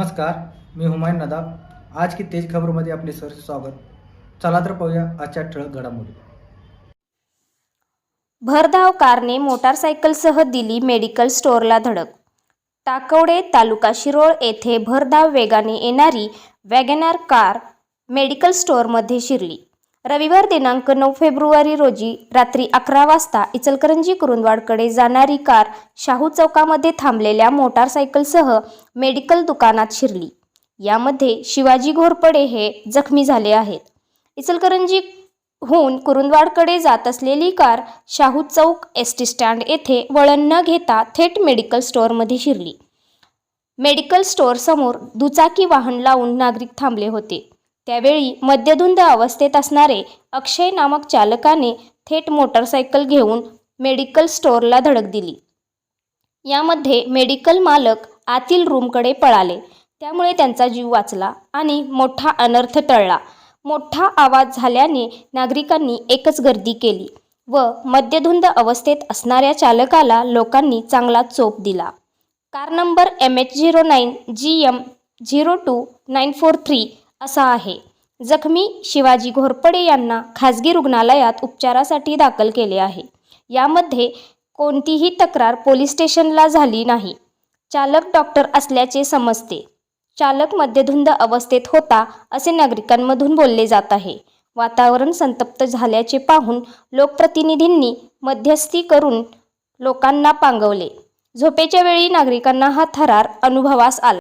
नमस्कार मी हुमायून नदाब. आज की तेज खबरमध्ये आपले सर स्वागत. चला तर पाहूया आजच्या ठळक घडामोडी. भरधाव कारने मोटारसायकलसह दिली मेडिकल स्टोअरला धडक. टाकवडे तालुका शिरोळ येथे भरधाव वेगाने येणारी वॅगनार कार मेडिकल स्टोअरमध्ये शिरली. रविवार दिनांक नऊ फेब्रुवारी रोजी रात्री अकरा वाजता इचलकरंजी कुरुंदवाडकडे जाणारी कार शाहू चौकामध्ये थांबलेल्या मोटारसायकलसह मेडिकल दुकानात शिरली. यामध्ये शिवाजी घोरपडे हे जखमी झाले आहेत. इचलकरंजी हून कुरुंदवाडकडे जात असलेली car Shahu Chowk S T stand येथे वळण न घेता थेट मेडिकल स्टोअरमध्ये शिरली. मेडिकल स्टोअरसमोर दुचाकी वाहन लावून नागरिक थांबले होते. त्यावेळी मद्यधुंद अवस्थेत असणारे अक्षय नामक चालकाने थेट मोटारसायकल घेऊन मेडिकल स्टोअरला धडक दिली. यामध्ये मेडिकल मालक आतील रूमकडे पळाले. त्यामुळे त्यांचा जीव वाचला आणि मोठा अनर्थ टळला. मोठा आवाज झाल्याने नागरिकांनी एकच गर्दी केली व मद्यधुंद अवस्थेत असणाऱ्या चालकाला लोकांनी चांगला चोप दिला. Car number M H zero nine G M zero two nine four three असा आहे. जखमी शिवाजी घोरपडे यांना खाजगी रुग्णालयात उपचारासाठी दाखल केले आहे. यामध्ये कोणतीही तक्रार पोलीस स्टेशनला झाली नाही. चालक डॉक्टर असल्याचे समजते. चालक मध्यधुंद अवस्थेत होता असे नागरिकांमधून बोलले जात आहे. वातावरण संतप्त झाल्याचे पाहून लोकप्रतिनिधींनी मध्यस्थी करून लोकांना पांगवले. झोपेच्या वेळी नागरिकांना हा थरार अनुभवास आला.